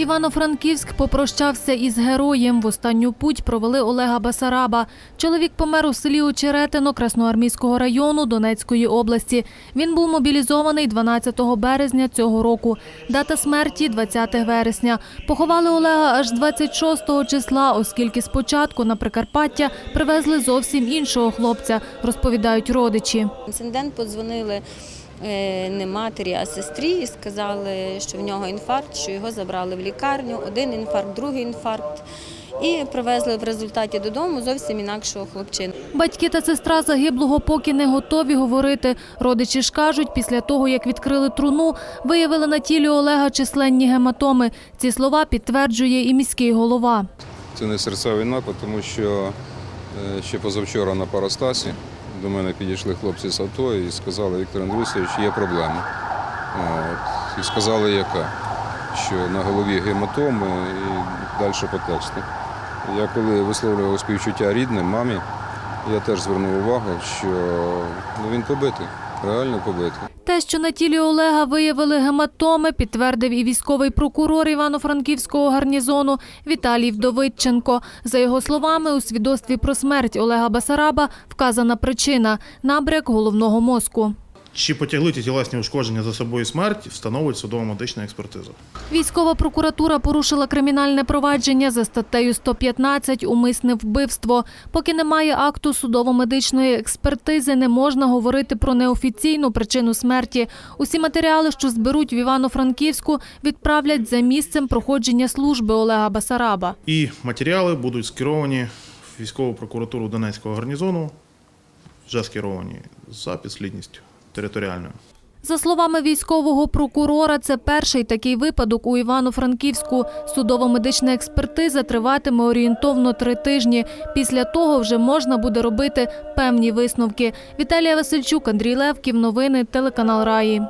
Івано-Франківськ попрощався із героєм. В останню путь провели Олега Басараба. Чоловік помер у селі Очеретино Красноармійського району Донецької області. Він був мобілізований 12 березня цього року. Дата смерті 20 вересня. Поховали Олега аж 26 числа, оскільки спочатку на Прикарпаття привезли зовсім іншого хлопця, розповідають родичі. Інцидент подзвонили не матері, а сестрі і сказали, що в нього інфаркт, що його забрали в лікарню. Один інфаркт, другий інфаркт. І привезли в результаті додому зовсім інакшого хлопчину. Батьки та сестра загиблого поки не готові говорити. Родичі ж кажуть, після того, як відкрили труну, виявили на тілі Олега численні гематоми. Ці слова підтверджує і міський голова. Це не серцевий напад, тому що е, ще позавчора на парастасі до мене підійшли хлопці з АТО і сказали, Віктор Андрійович, є проблема. От. І сказали, яка, що на голові гематоми і далі по тексту. Я коли висловлював співчуття рідним, мамі, я теж звернув увагу, що ну, він побитий, реально побитий. Те, що на тілі Олега виявили гематоми, підтвердив і військовий прокурор Івано-Франківського гарнізону Віталій Вдовиченко. За його словами, у свідоцтві про смерть Олега Басараба вказана причина – набряк головного мозку. Чи потягли ті тілесні ушкодження за собою смерть, встановить судово-медична експертиза. Військова прокуратура порушила кримінальне провадження за статтею 115 «Умисне вбивство». Поки немає акту судово-медичної експертизи, не можна говорити про неофіційну причину смерті. Усі матеріали, що зберуть в Івано-Франківську, відправлять за місцем проходження служби Олега Басараба. І матеріали будуть скеровані в військову прокуратуру Донецького гарнізону, вже скеровані за підслідністю територіальною. За словами військового прокурора, це перший такий випадок у Івано-Франківську. Судово-медична експертиза триватиме орієнтовно три тижні. Після того вже можна буде робити певні висновки. Віталія Васильчук, Андрій Левків. Новини телеканал Раї.